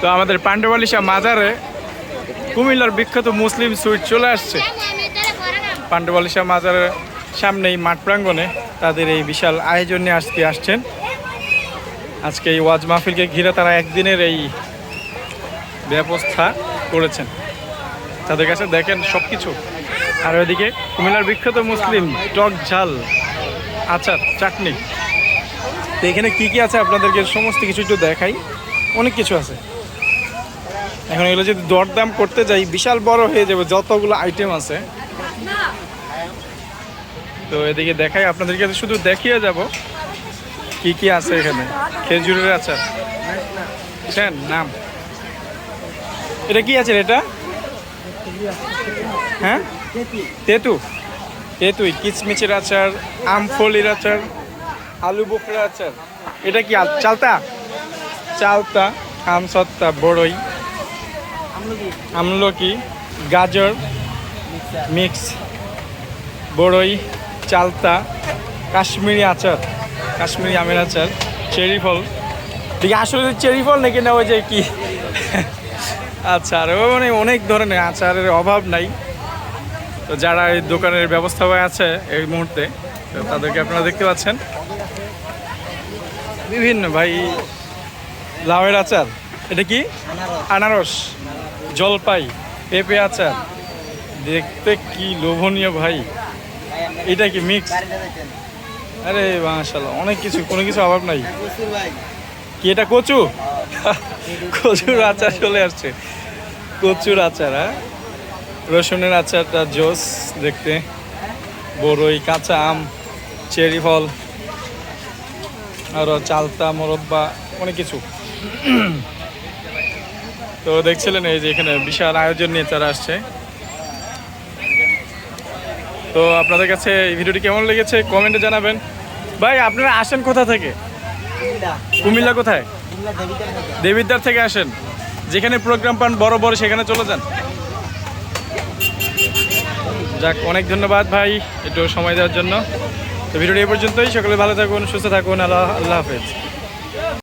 তো আমাদের পাণ্ডবালিশা মাজারে কুমিল্লার বিখ্যাত মুসলিম সুইট চলে আসছে। পাণ্ডবালিশা মাজারের সামনেই মাঠ প্রাঙ্গণে তাদের এই বিশাল আয়োজন নিয়ে আসছেন। আজকে এই ওয়াজ মাহফিলকে ঘিরে তারা একদিনের এই ব্যবস্থা করেছেন। তাদের কাছে দেখেন সব কিছু আর ওইদিকে কুমিল্লার বিখ্যাত মুসলিম টক ঝাল, আচার, চাটনি। তো এখানে কী কী আছে আপনাদেরকে সমস্ত কিছু একটু দেখাই। অনেক কিছু আছে। এখন এগুলো যদি দরদাম করতে যাই, বিশাল বড় হয়ে যাবে যতগুলো আইটেম আছে। তো এদিকে দেখাই, আপনাদেরকে শুধু দেখিয়ে যাব কি কি আছে এখানে। খেজুরের আচার। বুঝছেন? নাম। এটা কি আছে এটা? হ্যাঁ? তেতু। তেতুই কিচমিচের আচার, আমফলির আচার, আলু বোখরা আচার। এটা কি চালতা? চালতা আমসত্তা বড়ই। আমলকি? গাজর, মিক্স, বড়ই, চালতা, কাশ্মীরি আচার, কাশ্মীরি আমের আচার, চেরি ফল। দেখি আসলে চেরি ফল নাকি না, ওই যে কি? আচ্ছা আর মানে অনেক ধরনের আচারের অভাব নাই। তো যারা এই দোকানের ব্যবস্থাপনা আছে এই মুহূর্তে, তো তাদেরকে আপনারা দেখতে পাচ্ছেন। বিভিন্ন, ভাই, লাউয়ের আচার। এটা কি? আনারস। জলপাই, পেঁপে আচার। দেখতে কি লোভনীয় ভাই। এটা কি মিক্স আরে মাশাল্লাহ অনেক কিছু, কোনো কিছু অভাব নাই। কি এটা কচু? কচুর আচার চলে আসছে। কচুর আচার হ্যাঁ? রসুনের আচারটা জোস, দেখতে। বড়ই কাঁচা আম, চেরি ফল আরও চালতা, মোরব্বা, অনেক কিছু। তো দেখছিলেন এই যে এখানে বিশাল আয়োজন নিয়ে তারা আসছে। তো আপনাদের কাছে এই ভিডিওটি কেমন লেগেছে কমেন্টে জানাবেন। ভাই আপনারা আসেন কোথা থেকে? কুমিল্লা। কোথায়? দেবিদ্বার থেকে আসেন। যেখানে প্রোগ্রাম পান বড় বড় সেখানে চলে যান। যাক অনেক ধন্যবাদ ভাই একটু সময় দেওয়ার জন্য। তো ভিডিওটি এই পর্যন্তই। সকলে ভালো থাকুন সুস্থ থাকুন। আল্লাহ আল্লাহ হাফেজ।